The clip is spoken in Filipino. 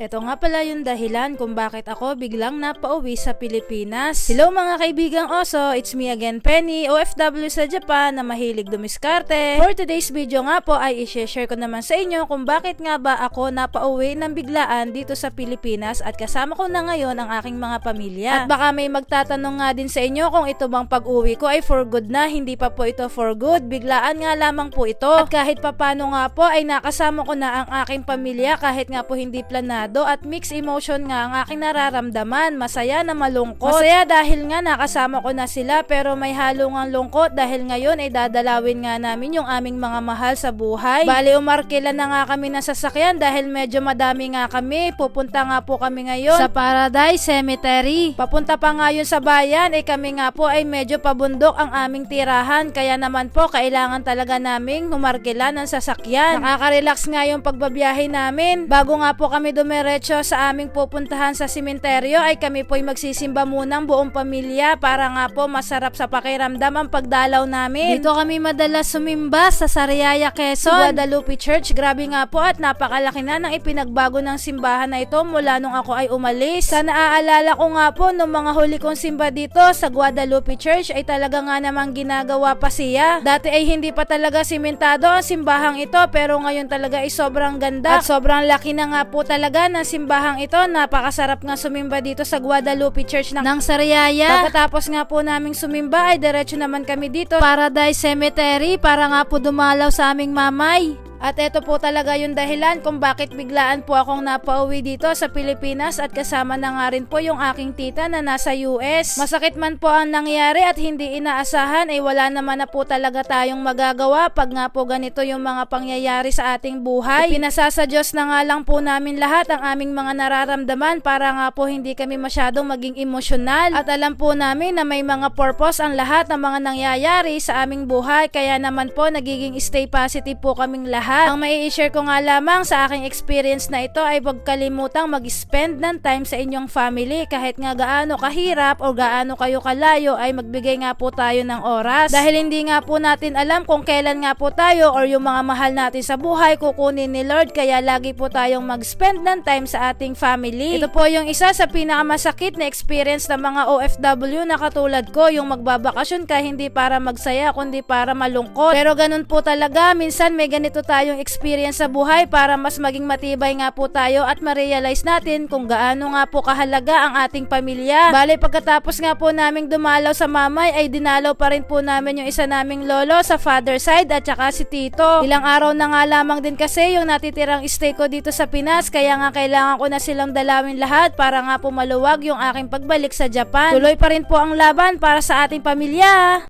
Ito nga pala yung dahilan kung bakit ako biglang napauwi sa Pilipinas. Hello mga kaibigang oso, it's me again Penny, OFW sa Japan na mahilig dumiskarte. For today's video nga po ay i-share ko naman sa inyo kung bakit nga ba ako napauwi ng biglaan dito sa Pilipinas at kasama ko na ngayon ang aking mga pamilya. At baka may magtatanong nga din sa inyo kung ito bang pag-uwi ko ay for good na, hindi pa po ito for good. Biglaan nga lamang po ito. At kahit papano nga po ay nakasama ko na ang aking pamilya kahit nga po hindi planado at mixed emotion nga ang aking nararamdaman. Masaya na malungkot. Masaya dahil nga nakasama ko na sila pero may halo ngang lungkot dahil ngayon ay dadalawin nga namin yung aming mga mahal sa buhay. Bali umarkila na nga kami ng sasakyan dahil medyo madami nga kami. Pupunta nga po kami ngayon sa Paradise Cemetery. Papunta pa nga yun sa bayan eh kami nga po ay medyo pabundok ang aming tirahan kaya naman po kailangan talaga naming humarkila ng sasakyan. Nakaka-relax nga yung pagbabiyahe namin. Bago nga po kami dumiretso sa aming pupuntahan sa simenteryo ay kami po'y magsisimba munang buong pamilya para nga po masarap sa pakiramdam ang pagdalaw namin. Dito kami madalas sumimba sa Sariaya, Quezon, Guadalupe Church. Grabe nga po at napakalaki na ng ipinagbago ng simbahan na ito mula nung ako ay umalis. Sa naaalala ko nga po nung mga huli kong simba dito sa Guadalupe Church ay talaga nga namang ginagawa pa siya. Dati ay hindi pa talaga simentado ang simbahang ito pero ngayon talaga ay sobrang ganda at sobrang laki na nga po talaga ng simbahang ito. Napakasarap nga sumimba dito sa Guadalupe Church ng, ng Sariaya. Pagkatapos nga po naming sumimba ay diretso naman kami dito Paradise Cemetery para nga po dumalaw sa aming mamay. At ito po talaga yung dahilan kung bakit biglaan po akong napauwi dito sa Pilipinas at kasama na nga rin po yung aking tita na nasa US. Masakit man po ang nangyari at hindi inaasahan ay wala naman na po talaga tayong magagawa pag nga po ganito yung mga pangyayari sa ating buhay. Pinasa na nga lang po namin lahat ang aming mga nararamdaman para nga po hindi kami masyadong maging emosyonal. At alam po namin na may mga purpose ang lahat ng mga nangyayari sa aming buhay kaya naman po nagiging stay positive po kaming lahat lahat. Ang mai share ko nga lamang sa aking experience na ito ay huwag kalimutang mag-spend ng time sa inyong family kahit nga gaano kahirap o gaano kayo kalayo ay magbigay nga po tayo ng oras. Dahil hindi nga po natin alam kung kailan nga po tayo or yung mga mahal natin sa buhay kukunin ni Lord kaya lagi po tayong mag-spend ng time sa ating family. Ito po yung isa sa pinakamasakit na experience ng mga OFW na katulad ko yung magbabakasyon ka hindi para magsaya kundi para malungkot. Pero ganun po talaga minsan may ganito tayo tayong experience sa buhay para mas maging matibay nga po tayo at ma-realize natin kung gaano nga po kahalaga ang ating pamilya. Bale pagkatapos nga po naming dumalaw sa mamay ay dinalaw pa rin po namin yung isa naming lolo sa father side at saka si tito. Ilang araw na nga lamang din kasi yung natitirang stay ko dito sa Pinas kaya nga kailangan ko na silang dalawin lahat para nga po maluwag yung aking pagbalik sa Japan. Tuloy pa rin po ang laban para sa ating pamilya.